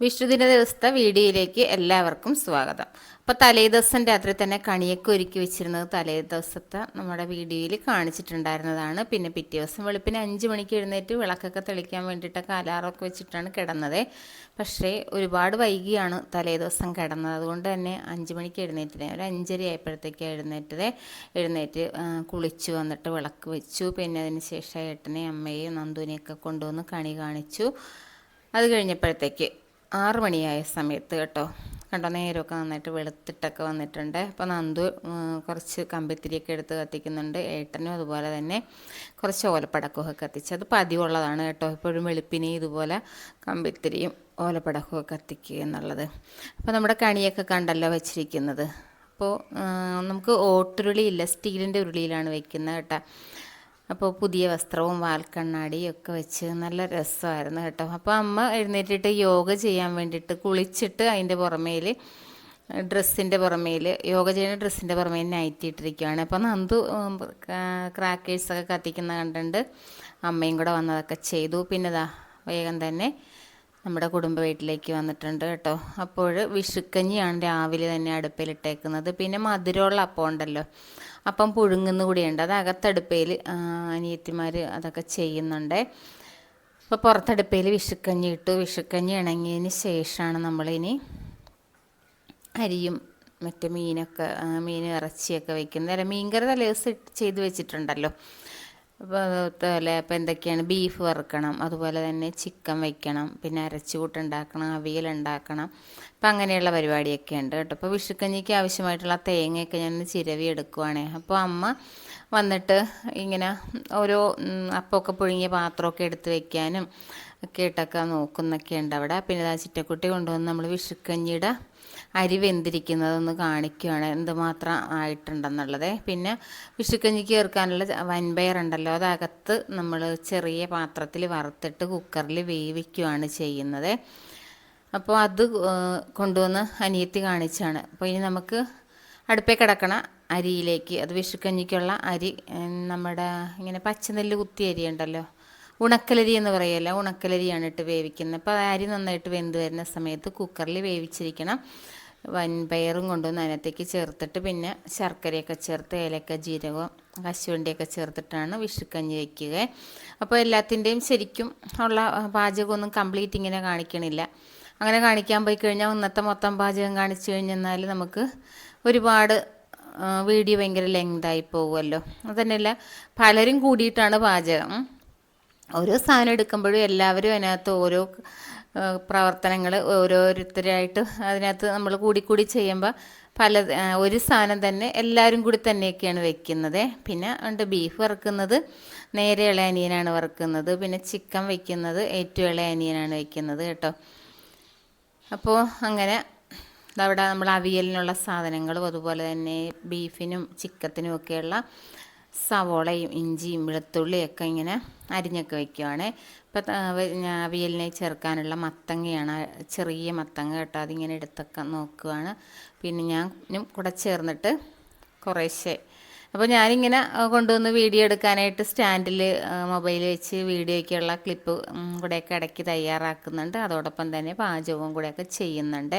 വിഷുദിന ദിവസത്തെ വീഡിയോയിലേക്ക് എല്ലാവർക്കും സ്വാഗതം. അപ്പോൾ തലേ ദിവസം രാത്രി തന്നെ കണിയൊക്കെ ഒരുക്കി വെച്ചിരുന്നത് തലേ ദിവസത്തെ നമ്മുടെ വീഡിയോയിൽ കാണിച്ചിട്ടുണ്ടായിരുന്നതാണ്. പിന്നെ പിറ്റേ ദിവസം വെളുപ്പിന് അഞ്ച് മണിക്ക് എഴുന്നേറ്റ് വിളക്കൊക്കെ തെളിക്കാൻ വേണ്ടിയിട്ടൊക്കെ അലാറമൊക്കെ വെച്ചിട്ടാണ് കിടന്നത്. പക്ഷേ ഒരുപാട് വൈകിയാണ് തലേ ദിവസം കിടന്നത്. അതുകൊണ്ട് തന്നെ അഞ്ച് മണിക്ക് എഴുന്നേറ്റിനെ ഒരു അഞ്ചര ആയപ്പോഴത്തേക്കാണ് എഴുന്നേറ്റത്. എഴുന്നേറ്റ് കുളിച്ചു വന്നിട്ട് വിളക്ക് വെച്ചു. പിന്നെ അതിന് ശേഷം ഏട്ടനെ അമ്മയെയും നന്ദുവിനെയൊക്കെ കൊണ്ടുവന്ന് കണി കാണിച്ചു. അത് കഴിഞ്ഞപ്പോഴത്തേക്ക് ആറ് മണിയായ സമയത്ത് കേട്ടോ. കണ്ടോ നേരമൊക്കെ നന്നായിട്ട് വെളുത്തിട്ടൊക്കെ വന്നിട്ടുണ്ട്. അപ്പോൾ നന്ദു കുറച്ച് കമ്പിത്തിരിയൊക്കെ എടുത്ത് കത്തിക്കുന്നുണ്ട്. ഏട്ടനും അതുപോലെ തന്നെ കുറച്ച് ഓലപ്പടക്കമൊക്കെ കത്തിച്ച്. അത് പതിവുള്ളതാണ് കേട്ടോ. എപ്പോഴും വെളുപ്പിനെ ഇതുപോലെ കമ്പിത്തിരിയും ഓലപ്പടക്കമൊക്കെ കത്തിക്കുക എന്നുള്ളത്. അപ്പോൾ നമ്മുടെ കണിയൊക്കെ കണ്ടല്ലോ വെച്ചിരിക്കുന്നത്. അപ്പോൾ നമുക്ക് ഓട്ടുരുളി ഇല്ല സ്റ്റീലിന്റെ ഉരുളിയിലാണ് വെക്കുന്നത് കേട്ടോ. അപ്പോൾ പുതിയ വസ്ത്രവും വാൽക്കണ്ണാടിയും ഒക്കെ വെച്ച് നല്ല രസമായിരുന്നു കേട്ടോ. അപ്പോൾ അമ്മ എഴുന്നേറ്റിട്ട് യോഗ ചെയ്യാൻ വേണ്ടിയിട്ട് കുളിച്ചിട്ട് അതിന്റെ പുറമേൽ ഡ്രസ്സിന്റെ പുറമേൽ യോഗ ചെയ്യുന്ന ഡ്രസ്സിന്റെ പുറമേൽ നൈറ്റി ഇട്ടിരിക്കുകയാണ് അപ്പോൾ നന്ദു ക്രാക്കേഴ്സൊക്കെ കത്തിക്കുന്ന കണ്ടുണ്ട്. അമ്മയും കൂടെ വന്നതൊക്കെ ചെയ്തു. പിന്നെ ഇതാ വേഗം തന്നെ നമ്മുടെ കുടുംബ വീട്ടിലേക്ക് വന്നിട്ടുണ്ട് കേട്ടോ. അപ്പോൾ വിഷുക്കഞ്ഞിയാണ് രാവിലെ തന്നെ അടുപ്പിലിട്ടേക്കുന്നത്. പിന്നെ മധുരമുള്ള അപ്പം ഉണ്ടല്ലോ. അപ്പം പുഴുങ്ങുന്ന കൂടിയുണ്ട്. അത് അകത്തടുപ്പയിൽ അനിയത്തിമാർ അതൊക്കെ ചെയ്യുന്നുണ്ട്. അപ്പോൾ പുറത്തടുപ്പയിൽ വിഷുക്കഞ്ഞി ഇട്ടു. വിഷുക്കഞ്ഞി ഇണങ്ങിയതിന് ശേഷമാണ് നമ്മളിനി അരിയും മറ്റേ മീനൊക്കെ മീൻ ഇറച്ചിയൊക്കെ വെക്കുന്നത്. അല്ല മീൻകറി തലേ ദിവസം ചെയ്ത് വെച്ചിട്ടുണ്ടല്ലോ. അപ്പോൾ അതുപോലെ എന്തൊക്കെയാണ്? ബീഫ് വറുക്കണം അതുപോലെ തന്നെ ചിക്കൻ വയ്ക്കണം പിന്നെ അരച്ചുകൂട്ട് ഉണ്ടാക്കണം അവിയൽ ഉണ്ടാക്കണം. അപ്പം അങ്ങനെയുള്ള പരിപാടിയൊക്കെ ഉണ്ട് കേട്ടോ. അപ്പോൾ വിഷുക്കഞ്ഞിക്ക് ആവശ്യമായിട്ടുള്ള തേങ്ങയൊക്കെ ഞാൻ ചിരവി എടുക്കുവാണേ. അപ്പോൾ അമ്മ വന്നിട്ട് ഇങ്ങനെ ഓരോ അപ്പമൊക്കെ പുഴുങ്ങിയ പാത്രമൊക്കെ എടുത്ത് വെക്കാനും ഒക്കെ ഇട്ടൊക്കെ നോക്കുന്നൊക്കെ ഉണ്ട് അവിടെ. പിന്നെ ആ ചിറ്റക്കുട്ടി കൊണ്ടുവന്ന് നമ്മൾ വിഷുക്കഞ്ഞിയുടെ അരി വെന്തിരിക്കുന്നതൊന്ന് കാണിക്കുകയാണ് എന്തുമാത്രം ആയിട്ടുണ്ടെന്നുള്ളത്. പിന്നെ വിഷുക്കഞ്ഞിക്ക് ചേർക്കാനുള്ള വൻപയർ ഉണ്ടല്ലോ അതകത്ത് നമ്മൾ ചെറിയ പാത്രത്തിൽ വറുത്തിട്ട് കുക്കറിൽ വേവിക്കുകയാണ് ചെയ്യുന്നത്. അപ്പോൾ അത് കൊണ്ടുവന്ന് അനിയത്തി കാണിച്ചാണ്. അപ്പോൾ ഇനി നമുക്ക് അടുപ്പേ കിടക്കണ അരിയിലേക്ക് അത് വിഷുക്കഞ്ഞിക്കുള്ള അരി നമ്മുടെ ഇങ്ങനെ പച്ചനെല്ല് കുത്തി അരി ഉണ്ടല്ലോ. ഉണക്കലരി എന്ന് പറയല്ല. ഉണക്കലരിയാണ് ഇട്ട് വേവിക്കുന്നത്. അപ്പോൾ അരി നന്നായിട്ട് വെന്ത് വരുന്ന സമയത്ത് കുക്കറിൽ വേവിച്ചിരിക്കണം. വൻപയറും കൊണ്ടുവന്ന് അതിനകത്തേക്ക് ചേർത്തിട്ട് പിന്നെ ശർക്കരയൊക്കെ ചേർത്ത് ഏലക്ക ജീരകം കശുവണ്ടിയൊക്കെ ചേർത്തിട്ടാണ് വിഷുക്കഞ്ഞി വയ്ക്കുക അപ്പോൾ എല്ലാത്തിന്റെയും ശരിക്കും ഉള്ള പാചകമൊന്നും കംപ്ലീറ്റ് ഇങ്ങനെ കാണിക്കണില്ല. അങ്ങനെ കാണിക്കാൻ പോയി കഴിഞ്ഞാൽ ഇന്നത്തെ മൊത്തം പാചകം കാണിച്ചു കഴിഞ്ഞെന്നാൽ നമുക്ക് ഒരുപാട് വീഡിയോ ഭയങ്കര ലെങ്തായി പോകുമല്ലോ. അതന്നെയല്ല പലരും കൂടിയിട്ടാണ് പാചകം. ഓരോ സാധനം എടുക്കുമ്പോഴും എല്ലാവരും അതിനകത്ത് ഓരോ പ്രവർത്തനങ്ങൾ ഓരോരുത്തരായിട്ട് അതിനകത്ത് നമ്മൾ കൂടിക്കൂടി കൂടി ചെയ്യുമ്പോൾ പല ഒരു സാധനം തന്നെ എല്ലാവരും കൂടി തന്നെയൊക്കെയാണ് വെക്കുന്നത്. പിന്നെ ഉണ്ട് ബീഫ് വറുക്കുന്നത് നേരെ ഇളയ അനിയനാണ് വറുക്കുന്നത് പിന്നെ ചിക്കൻ വെക്കുന്നത് ഏറ്റവും ഇളയ അനിയനാണ് വെക്കുന്നത് കേട്ടോ. അപ്പോൾ അങ്ങനെ അവിടെ നമ്മൾ അവിയലിനുള്ള സാധനങ്ങളും അതുപോലെ തന്നെ ബീഫിനും ചിക്കത്തിനും ഒക്കെയുള്ള സവോളയും ഇഞ്ചിയും വെളുത്തുള്ളിയൊക്കെ ഇങ്ങനെ അരിഞ്ഞൊക്കെ വയ്ക്കുവാണ് ഇപ്പം അവിയലിനെ ചേർക്കാനുള്ള മത്തങ്ങയാണ്. ചെറിയ മത്തങ്ങ കേട്ടോ അതിങ്ങനെ എടുത്തൊക്കെ നോക്കുകയാണ് പിന്നെ ഞാനും കൂടെ ചേർന്നിട്ട് കുറേശ്ശെ. അപ്പോൾ ഞാനിങ്ങനെ കൊണ്ടുവന്ന് വീഡിയോ എടുക്കാനായിട്ട് സ്റ്റാൻഡിൽ മൊബൈൽ വെച്ച് വീഡിയോയ്ക്കുള്ള ക്ലിപ്പ് കൂടെയൊക്കെ ഇടയ്ക്ക് തയ്യാറാക്കുന്നുണ്ട്. അതോടൊപ്പം തന്നെ പാചകവും കൂടെയൊക്കെ ചെയ്യുന്നുണ്ട്.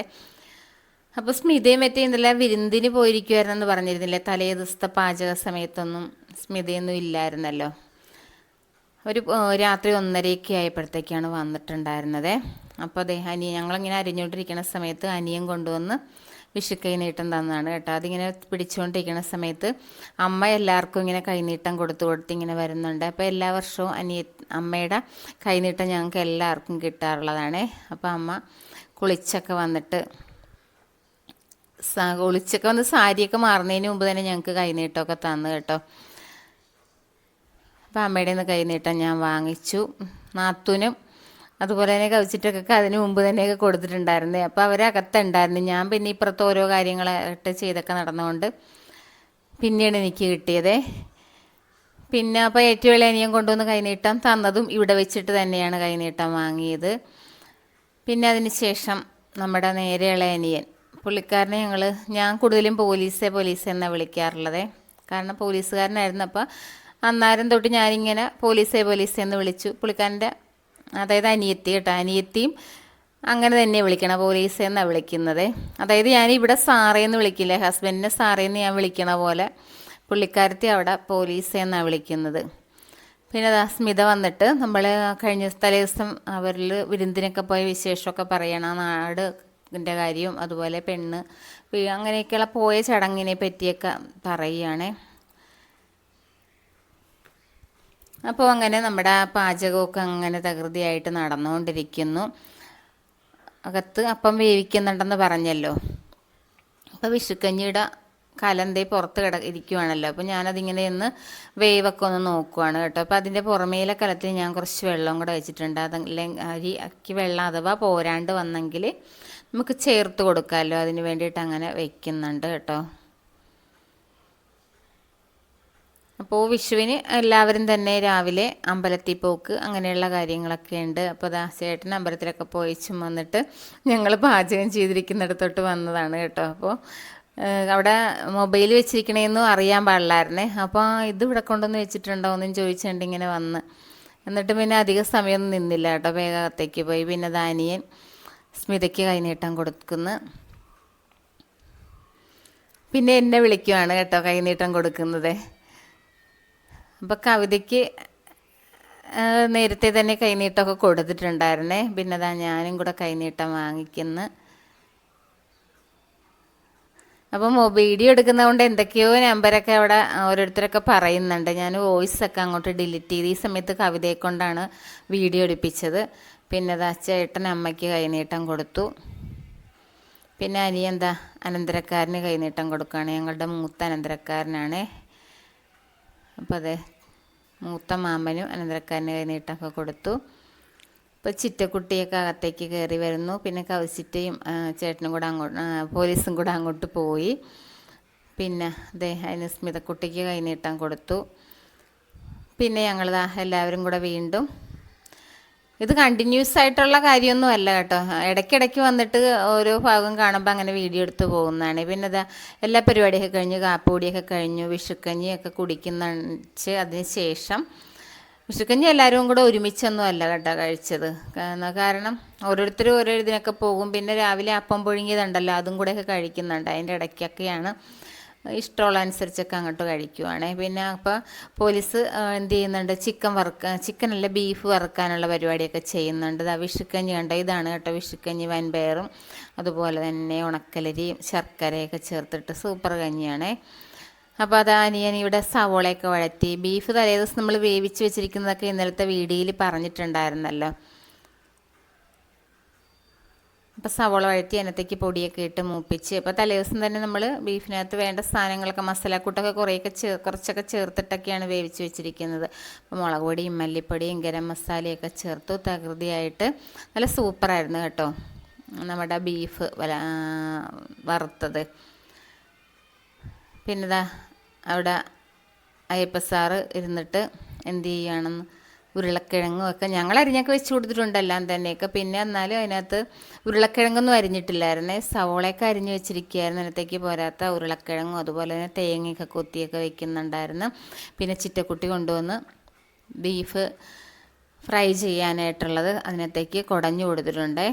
അപ്പോൾ സ്മിതയും മറ്റേ ഇന്നലെ വിരുന്നിന് പോയിരിക്കുമായിരുന്നെന്ന് പറഞ്ഞിരുന്നില്ലേ? തലേ ദിവസത്തെ പാചക സമയത്തൊന്നും സ്മിതയൊന്നും ഇല്ലായിരുന്നല്ലോ. ഒരു രാത്രി ഒന്നരയൊക്കെ ആയപ്പോഴത്തേക്കാണ് വന്നിട്ടുണ്ടായിരുന്നത്. അപ്പോൾ അതെ അനിയൻ ഞങ്ങളിങ്ങനെ അരിഞ്ഞുകൊണ്ടിരിക്കുന്ന സമയത്ത് അനിയൻ കൊണ്ടുവന്ന് വിഷുക്കൈ നീട്ടം തന്നതാണ് കേട്ടോ. അതിങ്ങനെ പിടിച്ചുകൊണ്ടിരിക്കുന്ന സമയത്ത് അമ്മ എല്ലാവർക്കും ഇങ്ങനെ കൈനീട്ടം കൊടുത്തു കൊടുത്ത് ഇങ്ങനെ വരുന്നുണ്ട്. അപ്പോൾ എല്ലാ വർഷവും അനിയ അമ്മയുടെ കൈനീട്ടം ഞങ്ങൾക്ക് എല്ലാവർക്കും കിട്ടാറുള്ളതാണ്. അപ്പോൾ അമ്മ കുളിച്ചൊക്കെ വന്നിട്ട് കുളിച്ചൊക്കെ വന്ന് സാരിയൊക്കെ മാറുന്നതിന് മുമ്പ് തന്നെ ഞങ്ങൾക്ക് കൈനീട്ടമൊക്കെ തന്നു കേട്ടോ. അപ്പം അമ്മയുടെ നിന്ന് കൈനീട്ടം ഞാൻ വാങ്ങിച്ചു. നാത്തൂനും അതുപോലെ തന്നെ കവിച്ചിട്ടൊക്കെ അതിന് മുമ്പ് തന്നെയൊക്കെ കൊടുത്തിട്ടുണ്ടായിരുന്നേ. അപ്പോൾ അവരകത്തുണ്ടായിരുന്നു ഞാൻ പിന്നെ ഇപ്പുറത്ത് ഓരോ കാര്യങ്ങളായിട്ട് ചെയ്തൊക്കെ നടന്നുകൊണ്ട് പിന്നെയാണ് എനിക്ക് കിട്ടിയത്. പിന്നെ അപ്പോൾ ഏറ്റവും വലിയ അനിയൻ കൊണ്ടുവന്ന് കൈനീട്ടം തന്നതും ഇവിടെ വെച്ചിട്ട് തന്നെയാണ് കൈനീട്ടം വാങ്ങിയത്. പിന്നെ അതിന് ശേഷം നമ്മുടെ നേരെയുള്ള അനിയൻ. പുള്ളിക്കാരനെ ഞങ്ങൾ ഞാൻ കൂടുതലും പോലീസേ പോലീസ് എന്നാണ് വിളിക്കാറുള്ളത്. കാരണം പോലീസുകാരനായിരുന്നു അപ്പോൾ അന്നേരം തൊട്ട് ഞാനിങ്ങനെ പോലീസേ പോലീസേ എന്ന് വിളിച്ചു. പുള്ളിക്കാരന്റെ അതായത് അനിയത്തി കേട്ടോ അനിയത്തിയും അങ്ങനെ തന്നെ വിളിക്കണം പോലീസേ എന്നാണ് വിളിക്കുന്നത്. അതായത് ഞാൻ ഇവിടെ സാറേന്ന് വിളിക്കില്ല ഹസ്ബൻഡിനെ സാറേന്ന് ഞാൻ വിളിക്കണ പോലെ പുള്ളിക്കാരത്തി അവിടെ പോലീസേ എന്നാണ് വിളിക്കുന്നത്. പിന്നെ അതാ സ്മിത വന്നിട്ട് നമ്മൾ കഴിഞ്ഞ തലേ ദിവസം അവരിൽ വിരുന്നിനൊക്കെ പോയ വിശേഷമൊക്കെ പറയണം നാട് ഇതിന്റെ കാര്യവും അതുപോലെ പെണ്ണ് അങ്ങനെയൊക്കെയുള്ള പോയ ചടങ്ങിനെ പറ്റിയൊക്കെ പറയുകയാണേ. അപ്പോൾ അങ്ങനെ നമ്മുടെ പാചകമൊക്കെ അങ്ങനെ തകൃതിയായിട്ട് നടന്നുകൊണ്ടിരിക്കുന്നു. അകത്ത് അപ്പം വേവിക്കുന്നുണ്ടെന്ന് പറഞ്ഞല്ലോ. അപ്പോൾ വിഷുക്കഞ്ഞിയുടെ കലന്തേ പുറത്ത് കിട ഇരിക്കുവാണല്ലോ. അപ്പോൾ ഞാനതിങ്ങനെ ഒന്ന് വേവൊക്കെ ഒന്ന് നോക്കുവാണ് കേട്ടോ. അപ്പോൾ അതിന്റെ പുറമേലെ കലത്തിൽ ഞാൻ കുറച്ച് വെള്ളം കൂടെ വെച്ചിട്ടുണ്ട്. അത് അരി അക്കി വെള്ളം അഥവാ പോരാണ്ട് വന്നെങ്കിൽ നമുക്ക് ചേർത്ത് കൊടുക്കാമല്ലോ. അതിന് വേണ്ടിയിട്ട് അങ്ങനെ വെക്കുന്നുണ്ട് കേട്ടോ. അപ്പോൾ വിഷുവിന് എല്ലാവരും തന്നെ രാവിലെ അമ്പലത്തിൽ പോക്ക് അങ്ങനെയുള്ള കാര്യങ്ങളൊക്കെ ഉണ്ട്. അപ്പോൾ ദാ ചേട്ടൻ അമ്പലത്തിലൊക്കെ പോയിച്ചും വന്നിട്ട് ഞങ്ങൾ പാചകം ചെയ്തിരിക്കുന്നിടത്തോട്ട് വന്നതാണ് കേട്ടോ. അപ്പോൾ അവിടെ മൊബൈൽ വെച്ചിരിക്കണേന്നും അറിയാൻ പാടില്ലായിരുന്നേ. അപ്പോൾ ഇത് ഇവിടെ കൊണ്ടുവന്ന് വെച്ചിട്ടുണ്ടോ എന്നും ചോദിച്ചുകൊണ്ട് ഇങ്ങനെ വന്ന്. എന്നിട്ട് പിന്നെ അധിക സമയമൊന്നും നിന്നില്ല കേട്ടോ. വേഗത്തേക്ക് പോയി. പിന്നെ ദാനിയൻ സ്മിതയ്ക്ക് കൈനീട്ടം കൊടുക്കുന്നു. പിന്നെ എന്നെ വിളിക്കുവാണ് കേട്ടോ കൈനീട്ടം കൊടുക്കുന്നത്. അപ്പോൾ കവിതയ്ക്ക് നേരത്തെ തന്നെ കൈനീട്ടമൊക്കെ കൊടുത്തിട്ടുണ്ടായിരുന്നേ. പിന്നെ അതാ ഞാനും കൂടെ കൈനീട്ടം വാങ്ങിക്കുന്നു. അപ്പം വീഡിയോ എടുക്കുന്നതുകൊണ്ട് എന്തൊക്കെയോ നമ്പരൊക്കെ അവിടെ ഓരോരുത്തരൊക്കെ പറയുന്നുണ്ട്. ഞാൻ വോയിസ് ഒക്കെ അങ്ങോട്ട് ഡിലീറ്റ് ചെയ്ത് ഈ സമയത്ത് കവിതയെ കൊണ്ടാണ് വീഡിയോ എടുപ്പിച്ചത്. പിന്നെ ദാ ചേട്ടൻ അമ്മയ്ക്ക് കൈനീട്ടം കൊടുത്തു. പിന്നെ അനിയെന്താ അനന്തരക്കാരന് കൈനീട്ടം കൊടുക്കുകയാണ്. ഞങ്ങളുടെ മൂത്ത അനന്തരക്കാരനാണ്. അപ്പോൾ അതെ മൂത്ത മാമനും അനന്തരക്കാരന് കൈനീട്ടമൊക്കെ കൊടുത്തു. ഇപ്പോൾ ചിറ്റക്കുട്ടിയൊക്കെ അകത്തേക്ക് കയറി വരുന്നു. പിന്നെ കൗസിറ്റയും ചേട്ടനും കൂടെ അങ്ങോട്ട് പോലീസും കൂടെ അങ്ങോട്ട് പോയി. പിന്നെ അതെ അതിന് സ്മിതക്കുട്ടിക്ക് കൈനീട്ടം കൊടുത്തു. പിന്നെ ഞങ്ങൾ എല്ലാവരും കൂടെ വീണ്ടും ഇത് കണ്ടിന്യൂസ് ആയിട്ടുള്ള കാര്യമൊന്നും അല്ല കേട്ടോ. ഇടയ്ക്കിടയ്ക്ക് വന്നിട്ട് ഓരോ ഭാഗം കാണുമ്പോൾ അങ്ങനെ വീഡിയോ എടുത്ത് പോകുന്നതാണ്. പിന്നെ ഇതാ എല്ലാ പരിപാടിയൊക്കെ കഴിഞ്ഞു കാപ്പുപൊടിയൊക്കെ കഴിഞ്ഞു വിഷുക്കഞ്ഞിയൊക്കെ കുടിക്കുന്ന അതിന് ശേഷം. വിഷുക്കഞ്ഞി എല്ലാവരും കൂടെ ഒരുമിച്ചൊന്നും അല്ല കേട്ടോ കഴിച്ചത്. കാരണം- കാരണം ഓരോരുത്തരും ഓരോ ഇതിനൊക്കെ പോകും. പിന്നെ രാവിലെ അപ്പം പുഴുങ്ങിയതുണ്ടല്ലോ അതും കൂടെയൊക്കെ കഴിക്കുന്നുണ്ട്. അതിന്റെ ഇടയ്ക്കൊക്കെയാണ് ഇഷ്ടമുള്ള അനുസരിച്ചൊക്കെ അങ്ങോട്ട് കഴിക്കുവാണേ. പിന്നെ അപ്പോൾ പോലീസ് എന്ത് ചെയ്യുന്നുണ്ട്? ചിക്കൻ വറുക്കാൻ ചിക്കനല്ല ബീഫ് വറുക്കാനുള്ള പരിപാടിയൊക്കെ ചെയ്യുന്നുണ്ട്. ഇതാ വിഷുക്കഞ്ഞി കണ്ടോ? ഇതാണ് കേട്ടോ വിഷുക്കഞ്ഞി വൻപയറും അതുപോലെ തന്നെ ഉണക്കലരിയും ശർക്കരയൊക്കെ ചേർത്തിട്ട് സൂപ്പർ കഞ്ഞിയാണേ. അപ്പോൾ അത് അനിയൻ ഇവിടെ സവോളയൊക്കെ വഴറ്റി. ബീഫ് തലേ ദിവസം നമ്മൾ വേവിച്ച് വെച്ചിരിക്കുന്നതൊക്കെ ഇന്നലത്തെ വീഡിയോയിൽ പറഞ്ഞിട്ടുണ്ടായിരുന്നല്ലോ. അപ്പോൾ സവോള വഴറ്റി അതിനകത്തേക്ക് പൊടിയൊക്കെ ഇട്ട് മൂപ്പിച്ച്. അപ്പോൾ തലേദിവസം തന്നെ നമ്മൾ ബീഫിനകത്ത് വേണ്ട സാധനങ്ങളൊക്കെ മസാലക്കൂട്ടൊക്കെ കുറേയൊക്കെ ചേർ കുറച്ചൊക്കെ ചേർത്തിട്ടൊക്കെയാണ് വേവിച്ച് വെച്ചിരിക്കുന്നത്. അപ്പോൾ മുളക് പൊടിയും മല്ലിപ്പൊടിയും ഗരം മസാലയൊക്കെ ചേർത്തു തകൃതിയായിട്ട് നല്ല സൂപ്പറായിരുന്നു കേട്ടോ. നമ്മുടെ ബീഫ് വറുത്തത്. പിന്നെ ദാ അവിടെ അയ്യപ്പ സാറ് ഇരുന്നിട്ട് എന്ത് ചെയ്യുകയാണെന്ന് ഉരുളക്കിഴങ്ങും ഒക്കെ ഞങ്ങൾ അരിഞ്ഞൊക്കെ വെച്ച് കൊടുത്തിട്ടുണ്ട് എല്ലാം തന്നെയൊക്കെ. പിന്നെ എന്നാലും അതിനകത്ത് ഉരുളക്കിഴങ്ങൊന്നും അരിഞ്ഞിട്ടില്ലായിരുന്നേ. സവോളയൊക്കെ അരിഞ്ഞ് വെച്ചിരിക്കുകയായിരുന്നു. അതിനകത്തേക്ക് പോരാത്ത ഉരുളക്കിഴങ്ങും അതുപോലെ തന്നെ തേങ്ങയൊക്കെ കൊത്തിയൊക്കെ വെക്കുന്നുണ്ടായിരുന്നു. പിന്നെ ചിറ്റക്കുട്ടി കൊണ്ടുവന്ന് ബീഫ് ഫ്രൈ ചെയ്യാനായിട്ടുള്ളത് അതിനകത്തേക്ക് കുടഞ്ഞു കൊടുത്തിട്ടുണ്ടേ.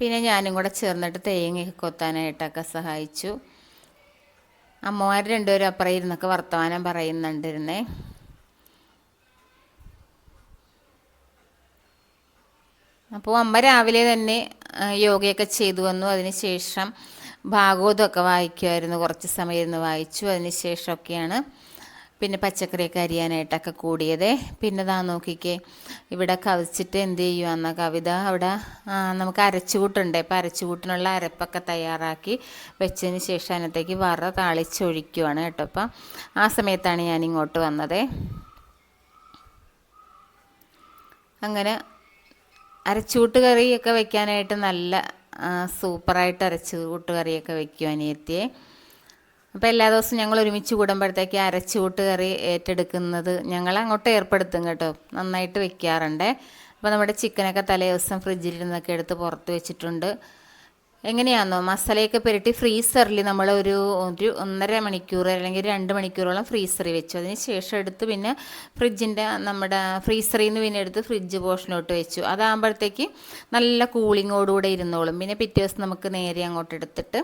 പിന്നെ ഞാനും കൂടെ ചേർന്നിട്ട് തേങ്ങയൊക്കെ കൊത്താനായിട്ടൊക്കെ സഹായിച്ചു. അമ്മമാർ രണ്ടുപേരും അപ്പുറം ഇരുന്നൊക്കെ വർത്തമാനം പറയുന്നുണ്ടിരുന്നേ. അപ്പോൾ അമ്മ രാവിലെ തന്നെ യോഗയൊക്കെ ചെയ്തു വന്നു. അതിനുശേഷം ഭാഗവതമൊക്കെ വായിക്കുമായിരുന്നു. കുറച്ച് സമയം ഇരുന്ന് വായിച്ചു. അതിനുശേഷമൊക്കെയാണ് പിന്നെ പച്ചക്കറിയൊക്കെ അരിയാനായിട്ടൊക്കെ കൂടിയത്. പിന്നെ ഇതാ നോക്കിക്കേ ഇവിടെ കവിച്ചിട്ട് എന്ത് ചെയ്യുവാന്ന കവിത? അവിടെ നമുക്ക് അരച്ചുകൂട്ടുണ്ട്. അപ്പോൾ അരച്ചുകൂട്ടിനുള്ള അരപ്പൊക്കെ തയ്യാറാക്കി വെച്ചതിന് ശേഷം അതിനകത്തേക്ക് വറ താളിച്ചൊഴിക്കുവാണ് കേട്ടോ അപ്പം ആ സമയത്താണ് ഞാൻ ഇങ്ങോട്ട് വന്നത്. അങ്ങനെ അരച്ചൂട്ട് കറിയൊക്കെ വെക്കാനായിട്ട് നല്ല സൂപ്പറായിട്ട് അരച്ചൂട്ട് കറിയൊക്കെ വെക്കും അനിയത്തിയെ. അപ്പോൾ എല്ലാ ദിവസവും ഞങ്ങൾ ഒരുമിച്ച് കൂടുമ്പോഴത്തേക്ക് അരച്ചൂട്ട് കറി ഏറ്റെടുക്കുന്നത് ഞങ്ങൾ അങ്ങോട്ട് ഏർപ്പെടുത്തും കേട്ടോ. നന്നായിട്ട് വെക്കാറുണ്ട്. അപ്പോൾ നമ്മുടെ ചിക്കനൊക്കെ തലേ ദിവസം ഫ്രിഡ്ജിൽ നിന്നൊക്കെ എടുത്ത് പുറത്ത് വെച്ചിട്ടുണ്ട്. എങ്ങനെയാണെന്നോ മസാലയൊക്കെ പുരട്ടി ഫ്രീസറിൽ നമ്മൾ ഒരു ഒരു ഒന്നര മണിക്കൂർ അല്ലെങ്കിൽ രണ്ട് മണിക്കൂറോളം ഫ്രീസറിൽ വെച്ചു. അതിന് ശേഷം എടുത്ത് പിന്നെ ഫ്രിഡ്ജിന്റെ നമ്മുടെ ഫ്രീസറിൽ നിന്ന് പിന്നെ എടുത്ത് ഫ്രിഡ്ജ് പോർഷനോട്ട് വെച്ചു. അതാകുമ്പോഴത്തേക്ക് നല്ല കൂളിങ്ങോടുകൂടെ ഇരുന്നോളും. പിന്നെ പിറ്റേ ദിവസം നമുക്ക് നേരെ അങ്ങോട്ട് എടുത്തിട്ട്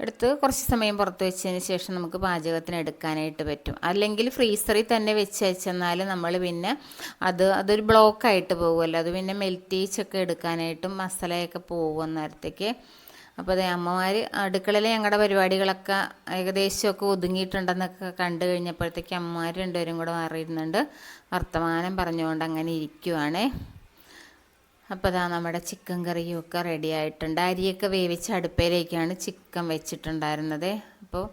എടുത്ത് കുറച്ച് സമയം പുറത്ത് വെച്ചതിന് ശേഷം നമുക്ക് പാചകത്തിന് എടുക്കാനായിട്ട് പറ്റും. അല്ലെങ്കിൽ ഫ്രീസറിൽ തന്നെ വെച്ച് വെച്ചെന്നാൽ നമ്മൾ പിന്നെ അത് അതൊരു ബ്ലോക്കായിട്ട് പോകുമല്ലോ. അത് പിന്നെ മെൽറ്റീച്ചൊക്കെ എടുക്കാനായിട്ടും മസാലയൊക്കെ പോകും നേരത്തേക്ക് അപ്പോൾ അതെ അമ്മമാർ അടുക്കളയിൽ ഞങ്ങളുടെ പരിപാടികളൊക്കെ ഏകദേശമൊക്കെ ഒതുങ്ങിയിട്ടുണ്ടെന്നൊക്കെ കണ്ടു കഴിഞ്ഞപ്പോഴത്തേക്ക് അമ്മമാർ രണ്ടുപേരും കൂടെ മാറിയിരുന്നുണ്ട്. വർത്തമാനം പറഞ്ഞുകൊണ്ട് അങ്ങനെ ഇരിക്കുവാണേ. അപ്പോൾ അതാ നമ്മുടെ ചിക്കൻ കറിയും ഒക്കെ റെഡി ആയിട്ടുണ്ട്. അരിയൊക്കെ വേവിച്ച് അടുപ്പയിലേക്കാണ് ചിക്കൻ വെച്ചിട്ടുണ്ടായിരുന്നത്. അപ്പോൾ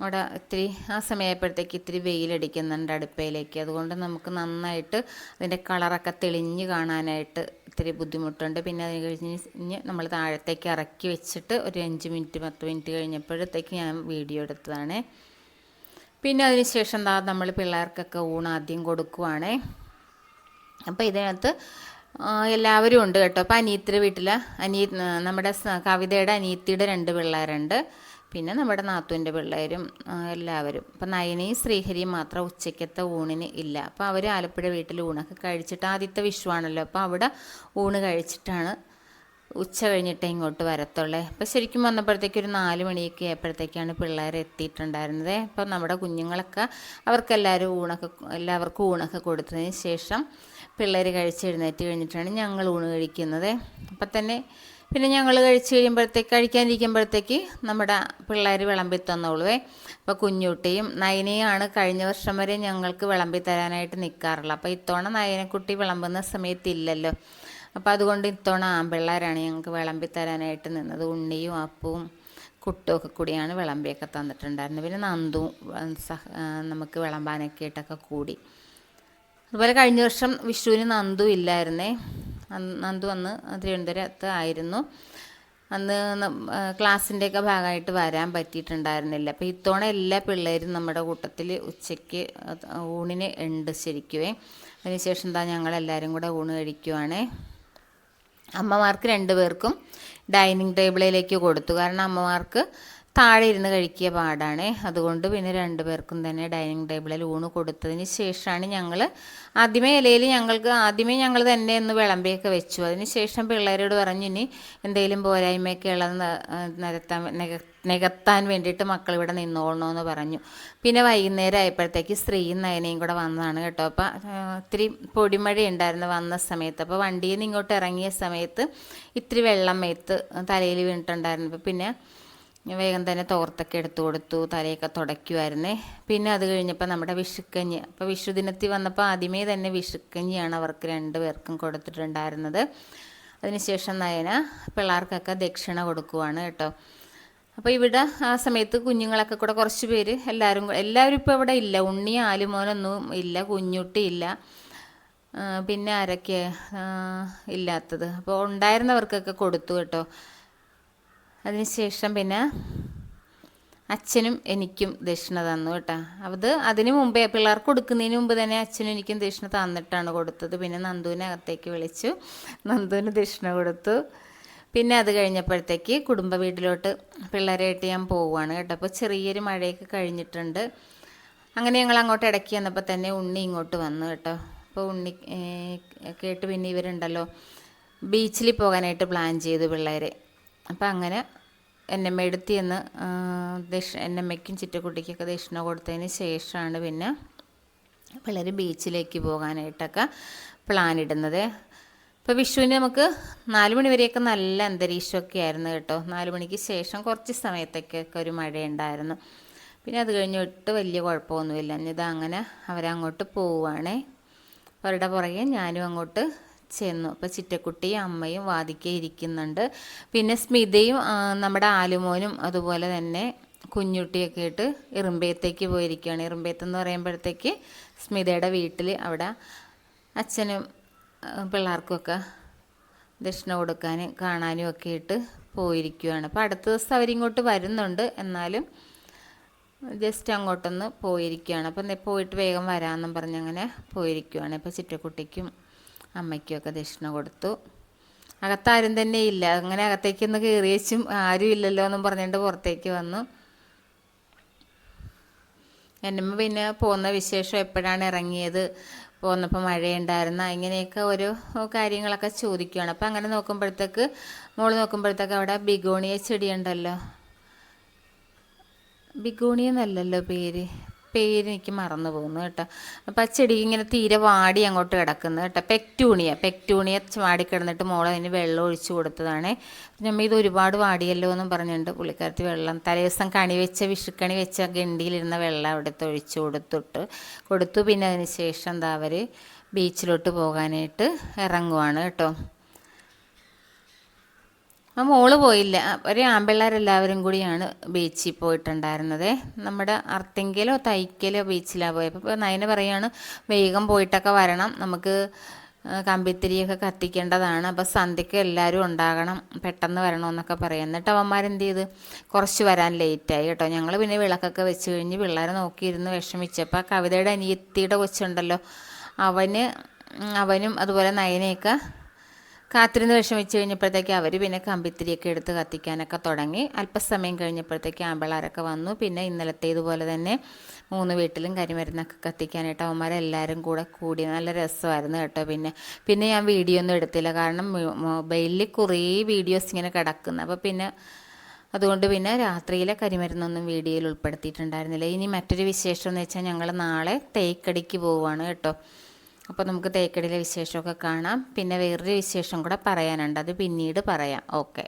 അവിടെ ഇത്തിരി ആ സമയമായപ്പോഴത്തേക്ക് ഇത്തിരി വെയിലടിക്കുന്നുണ്ട് അടുപ്പയിലേക്ക് അതുകൊണ്ട് നമുക്ക് നന്നായിട്ട് അതിന്റെ കളറൊക്കെ തെളിഞ്ഞ് കാണാനായിട്ട് ഇത്തിരി ബുദ്ധിമുട്ടുണ്ട്. പിന്നെ അതിന് കഴിഞ്ഞ് നമ്മൾ താഴത്തേക്ക് ഇറക്കി വെച്ചിട്ട് ഒരു അഞ്ച് മിനിറ്റ് പത്ത് മിനിറ്റ് കഴിഞ്ഞപ്പോഴത്തേക്ക് ഞാൻ വീഡിയോ എടുത്തതാണ്. പിന്നെ അതിന് ശേഷം എന്താ നമ്മൾ പിള്ളേർക്കൊക്കെ ഊണ് ആദ്യം കൊടുക്കുവാണേ. അപ്പോൾ ഇതിനകത്ത് എല്ലാവരും ഉണ്ട് കേട്ടോ. അപ്പോൾ അനിയത്തിയുടെ വീട്ടിൽ അനിയ നമ്മുടെ കവിതയുടെ അനിയത്തിയുടെ രണ്ട് പിള്ളേരുണ്ട്. പിന്നെ നമ്മുടെ നാത്തുവിന്റെ പിള്ളേരും എല്ലാവരും. അപ്പം നയനയും ശ്രീഹരിയും മാത്രം ഉച്ചയ്ക്കത്തെ ഊണിന് ഇല്ല. അപ്പോൾ അവർ ആലപ്പുഴ വീട്ടിൽ ഊണൊക്കെ കഴിച്ചിട്ട് ആദ്യത്തെ വിഷുവാണല്ലോ. അപ്പോൾ അവിടെ ഊണ് കഴിച്ചിട്ടാണ് ഉച്ച കഴിഞ്ഞിട്ടേ ഇങ്ങോട്ട് വരത്തുള്ളേ. അപ്പോൾ ശരിക്കും വന്നപ്പോഴത്തേക്ക് ഒരു നാല് മണിയൊക്കെ ആയപ്പോഴത്തേക്കാണ് പിള്ളേർ എത്തിയിട്ടുണ്ടായിരുന്നത്. അപ്പം നമ്മുടെ കുഞ്ഞുങ്ങളൊക്കെ അവർക്കെല്ലാവരും ഊണൊക്കെ എല്ലാവർക്കും ഊണൊക്കെ കൊടുത്തതിന് ശേഷം പിള്ളേർ കഴിച്ചെഴുന്നേറ്റ് കഴിഞ്ഞിട്ടാണ് ഞങ്ങൾ ഊണ് കഴിക്കുന്നത്. അപ്പം തന്നെ പിന്നെ ഞങ്ങൾ കഴിച്ച് കഴിയുമ്പോഴത്തേക്ക് കഴിക്കാനിരിക്കുമ്പോഴത്തേക്ക് നമ്മുടെ പിള്ളേർ വിളമ്പി തന്നോളുവേ. അപ്പോൾ കുഞ്ഞുട്ടിയും നയനയാണ് കഴിഞ്ഞ വർഷം വരെ ഞങ്ങൾക്ക് വിളമ്പി തരാനായിട്ട് നിൽക്കാറുള്ളത് അപ്പോൾ ഇത്തവണ നയനക്കുട്ടി വിളമ്പുന്ന സമയത്തില്ലല്ലോ. അപ്പോൾ അതുകൊണ്ട് ഇത്തവണ ആൺപിള്ളേരാണ് ഞങ്ങൾക്ക് വിളമ്പി തരാനായിട്ട് നിന്നത്. ഉണ്ണിയും അപ്പവും കുട്ടുമൊക്കെ കൂടിയാണ് വിളമ്പിയൊക്കെ തന്നിട്ടുണ്ടായിരുന്നത്. പിന്നെ നന്ദുവും നമുക്ക് വിളമ്പാനൊക്കെ ആയിട്ടൊക്കെ കൂടി. അതുപോലെ കഴിഞ്ഞ വർഷം വിഷുവിന് നന്ദു ഇല്ലായിരുന്നേ. നന്ദു അന്ന് തിരുവനന്തപുരത്ത് ആയിരുന്നു. അന്ന് ക്ലാസ്സിന്റെയൊക്കെ ഭാഗമായിട്ട് വരാൻ പറ്റിയിട്ടുണ്ടായിരുന്നില്ല. അപ്പോൾ ഇത്തവണ എല്ലാ പിള്ളേരും നമ്മുടെ കൂട്ടത്തിൽ ഉച്ചയ്ക്ക് ഊണിന് ഉണ്ട് ശരിക്കുവേ. അതിനുശേഷം എന്താ ഞങ്ങളെല്ലാവരും കൂടെ ഊണ് കഴിക്കുവാണേ. അമ്മമാർക്ക് രണ്ടുപേർക്കും ഡൈനിങ് ടേബിളിലേക്ക് കൊടുത്തു. കാരണം അമ്മമാർക്ക് താഴെ ഇരുന്ന് കഴിക്കിയ പാടാണ്. അതുകൊണ്ട് പിന്നെ രണ്ടു പേർക്കും തന്നെ ഡൈനിങ് ടേബിളിൽ ഊണ് കൊടുത്തതിന് ശേഷമാണ് ഞങ്ങൾ ആദ്യമേ ഇലയിൽ ഞങ്ങൾക്ക് ആദ്യമേ ഞങ്ങൾ തന്നെ ഒന്ന് വിളമ്പിയൊക്കെ വെച്ചു. അതിന് ശേഷം പിള്ളേരോട് പറഞ്ഞു ഇനി എന്തെങ്കിലും പോരായ്മയൊക്കെ ഉള്ളത് നിരത്താൻ നികത്താൻ വേണ്ടിയിട്ട് മക്കൾ ഇവിടെ നിന്നോളണമെന്ന് പറഞ്ഞു. പിന്നെ വൈകുന്നേരം ആയപ്പോഴത്തേക്ക് സ്ത്രീയും നയനയും കൂടെ വന്നതാണ് കേട്ടോ. അപ്പം ഇത്തിരി പൊടിമഴ ഉണ്ടായിരുന്നു വന്ന സമയത്ത്. അപ്പോൾ വണ്ടിയിൽ നിന്ന് ഇങ്ങോട്ട് ഇറങ്ങിയ സമയത്ത് ഇത്തിരി വെള്ളം മേത്ത് തലയിൽ വീണിട്ടുണ്ടായിരുന്നു. പിന്നെ വേഗം തന്നെ തോർത്തൊക്കെ എടുത്തു കൊടുത്തു തലയൊക്കെ തുടയ്ക്കുമായിരുന്നേ പിന്നെ അത് കഴിഞ്ഞപ്പോൾ നമ്മുടെ വിഷുക്കഞ്ഞി അപ്പോൾ വിഷുദിനത്തിൽ വന്നപ്പോൾ ആദ്യമേ തന്നെ വിഷുക്കഞ്ഞിയാണ് അവർക്ക് രണ്ട് പേർക്കും കൊടുത്തിട്ടുണ്ടായിരുന്നത്. അതിനുശേഷം നയന പിള്ളേർക്കൊക്കെ ദക്ഷിണ കൊടുക്കുവാണ് കേട്ടോ. അപ്പോൾ ഇവിടെ ആ സമയത്ത് കുഞ്ഞുങ്ങളൊക്കെ കൂടെ കുറച്ച് പേര് എല്ലാവരും എല്ലാവരും ഇപ്പോൾ ഇവിടെ ഇല്ല. ഉണ്ണി ആലുമോനൊന്നും ഇല്ല കുഞ്ഞുട്ടി ഇല്ല. പിന്നെ ആരൊക്കെ ഇല്ലാത്തത്. അപ്പോൾ ഉണ്ടായിരുന്നവർക്കൊക്കെ കൊടുത്തു കേട്ടോ. അതിനുശേഷം പിന്നെ അച്ഛനും എനിക്കും ദക്ഷിണ തന്നു കേട്ടോ. അത് അതിന് മുമ്പേ പിള്ളേർക്ക് കൊടുക്കുന്നതിന് മുമ്പ് തന്നെ അച്ഛനും എനിക്കും ദക്ഷിണ തന്നിട്ടാണ് കൊടുത്തത്. പിന്നെ നന്ദുവിനെ അകത്തേക്ക് വിളിച്ചു. നന്ദുവിന് ദക്ഷിണ കൊടുത്തു. പിന്നെ അത് കഴിഞ്ഞപ്പോഴത്തേക്ക് കുടുംബ വീട്ടിലോട്ട് പിള്ളേരായിട്ട് ഞാൻ പോവുകയാണ് കേട്ടോ. അപ്പോൾ ചെറിയൊരു മഴയൊക്കെ കഴിഞ്ഞിട്ടുണ്ട്. അങ്ങനെ ഞങ്ങൾ അങ്ങോട്ട് ഇടയ്ക്ക് വന്നപ്പോൾ തന്നെ ഉണ്ണി ഇങ്ങോട്ട് വന്നു കേട്ടോ. അപ്പോൾ ഉണ്ണി കേട്ട് പിന്നെ ഇവരുണ്ടല്ലോ. ബീച്ചിൽ പോകാനായിട്ട് പ്ലാൻ ചെയ്തു പിള്ളേരെ. അപ്പം അങ്ങനെ എന്നമ്മ എടുത്തിയെന്ന് ദക്ഷ എന്നമ്മയ്ക്കും ചിറ്റക്കുട്ടിക്കൊക്കെ ദക്ഷിണ കൊടുത്തതിന് ശേഷമാണ് പിന്നെ പിള്ളേർ ബീച്ചിലേക്ക് പോകാനായിട്ടൊക്കെ പ്ലാൻ ഇടുന്നത്. ഇപ്പോൾ വിഷുവിന് നമുക്ക് നാല് മണി വരെയൊക്കെ നല്ല അന്തരീക്ഷമൊക്കെ ആയിരുന്നു കേട്ടോ. നാല് മണിക്ക് ശേഷം കുറച്ച് സമയത്തേക്കൊക്കെ ഒരു മഴയുണ്ടായിരുന്നു. പിന്നെ അത് കഴിഞ്ഞിട്ട് വലിയ കുഴപ്പമൊന്നുമില്ല. ഇത് അങ്ങനെ അവരങ്ങോട്ട് പോവുകയാണേ അവരുടെ പുറകെ ഞാനും അങ്ങോട്ട് ചെന്നു. അപ്പോൾ ചിറ്റക്കുട്ടിയും അമ്മയും വാദിക്കെ ഇരിക്കുന്നുണ്ട്. പിന്നെ സ്മിതയും നമ്മുടെ ആലുമോനും അതുപോലെ തന്നെ കുഞ്ഞുട്ടിയൊക്കെ ആയിട്ട് ഇറുമ്പയത്തേക്ക് പോയിരിക്കുകയാണ്. ഇറുമ്പയത്തെന്ന് പറയുമ്പോഴത്തേക്ക് സ്മിതയുടെ വീട്ടിൽ അവിടെ അച്ഛനും പിള്ളേർക്കുമൊക്കെ ദക്ഷിണ കൊടുക്കാനും കാണാനും ഒക്കെ ആയിട്ട് പോയിരിക്കുകയാണ്. അപ്പോൾ അടുത്ത ദിവസം അവരിങ്ങോട്ട് വരുന്നുണ്ട്. എന്നാലും ജസ്റ്റ് അങ്ങോട്ടൊന്ന് പോയിരിക്കുകയാണ്. അപ്പം പോയിട്ട് വേഗം വരാമെന്നും പറഞ്ഞങ്ങനെ പോയിരിക്കുകയാണ്. ഇപ്പോൾ ചിറ്റക്കുട്ടിക്കും അമ്മയ്ക്കൊക്കെ ദക്ഷിണ കൊടുത്തു. അകത്താരും തന്നെ ഇല്ല. അങ്ങനെ അകത്തേക്കൊന്ന് വെച്ചും ആരും ഇല്ലല്ലോ എന്നും പറഞ്ഞുകൊണ്ട് പുറത്തേക്ക് വന്നു. എന്നമ്മ പിന്നെ പോകുന്ന വിശേഷം എപ്പോഴാണ് ഇറങ്ങിയത്? പോന്നപ്പോൾ മഴയുണ്ടായിരുന്ന? ഇങ്ങനെയൊക്കെ ഓരോ കാര്യങ്ങളൊക്കെ ചോദിക്കുകയാണ് അപ്പം അങ്ങനെ നോക്കുമ്പോഴത്തേക്ക് മോൾ നോക്കുമ്പോഴത്തേക്ക് അവിടെ ബിഗോണിയ ചെടിയുണ്ടല്ലോ. ബിഗോണിയ എന്നല്ലല്ലോ പേര്. പേര് എനിക്ക് മറന്നു പോകുന്നു കേട്ടോ. പച്ചടി ഇങ്ങനെ തീരെ വാടി അങ്ങോട്ട് കിടക്കുന്നു കേട്ടോ. പെക്ടൂണിയ പെക്ടൂണിയ വാടി കിടന്നിട്ട് മോൾ അതിന് വെള്ളം ഒഴിച്ചു കൊടുത്തതാണ്. നമ്മൾ ഇത് ഒരുപാട് വാടിയല്ലോ എന്നും പറഞ്ഞിട്ടുണ്ട്. പുള്ളിക്കാരത്തി വെള്ളം തലേദിവസം കണി വെച്ച വിഷുക്കണി വെച്ച ഗണ്ടിയിലിരുന്ന വെള്ളം അവിടുത്തെ ഒഴിച്ചു കൊടുത്തിട്ട് കൊടുത്തു. പിന്നെ അതിന് ശേഷം എന്താ അവർ ബീച്ചിലോട്ട് പോകാനായിട്ട് ഇറങ്ങുവാണ് കേട്ടോ. ആ മോൾ പോയില്ല. ഒരു ആമ്പിള്ളേരെല്ലാവരും കൂടിയാണ് ബീച്ചിൽ പോയിട്ടുണ്ടായിരുന്നത്. നമ്മുടെ അർത്തിങ്കലോ തൈക്കലോ ബീച്ചിലാണ് പോയത് അപ്പോൾ നയന പറയാണ് വേഗം പോയിട്ടൊക്കെ വരണം. നമുക്ക് കമ്പിത്തിരിയൊക്കെ കത്തിക്കേണ്ടതാണ്. അപ്പോൾ സന്ധ്യയ്ക്ക് എല്ലാവരും ഉണ്ടാകണം. പെട്ടെന്ന് വരണമെന്നൊക്കെ പറയും. എന്നിട്ട് അവന്മാരെന്ത് ചെയ്ത്? കുറച്ച് വരാൻ ലേറ്റായി കേട്ടോ. ഞങ്ങൾ പിന്നെ വിളക്കൊക്കെ വെച്ച് കഴിഞ്ഞ് പിള്ളേരെ നോക്കിയിരുന്ന് വിഷമിച്ചപ്പോൾ കവിതയുടെ അനിയത്തിയുടെ കൊച്ചുണ്ടല്ലോ. അവന് അവനും അതുപോലെ നയനയൊക്കെ കാത്തിരുന്ന് വിഷമിച്ച് കഴിഞ്ഞപ്പോഴത്തേക്ക് അവർ പിന്നെ കമ്പിത്തിരിയൊക്കെ എടുത്ത് കത്തിക്കാനൊക്കെ തുടങ്ങി. അല്പസമയം കഴിഞ്ഞപ്പോഴത്തേക്ക് ആമ്പിളാരൊക്കെ വന്നു. പിന്നെ ഇന്നലത്തേതുപോലെ തന്നെ മൂന്ന് വീട്ടിലും കരിമരുന്നൊക്കെ കത്തിക്കാനായിട്ട് അവന്മാരെല്ലാവരും കൂടെ കൂടി. നല്ല രസമായിരുന്നു കേട്ടോ പിന്നെ. പിന്നെ ഞാൻ വീഡിയോ ഒന്നും എടുത്തില്ല. കാരണം മൊബൈലിൽ കുറേ വീഡിയോസ് ഇങ്ങനെ കിടക്കുന്നു. അപ്പോൾ പിന്നെ അതുകൊണ്ട് പിന്നെ രാത്രിയിലെ കരിമരുന്നൊന്നും വീഡിയോയിൽ ഉൾപ്പെടുത്തിയിട്ടുണ്ടായിരുന്നില്ല. ഇനി മറ്റൊരു വിശേഷം എന്ന് വെച്ചാൽ ഞങ്ങൾ നാളെ തേക്കടിക്ക് പോവുകയാണ് കേട്ടോ. അപ്പോൾ നമുക്ക് തേക്കടിയിലെ വിശേഷമൊക്കെ കാണാം. പിന്നെ വേറൊരു വിശേഷം കൂടെ പറയാനുണ്ട്. അത് പിന്നീട് പറയാം. ഓക്കെ.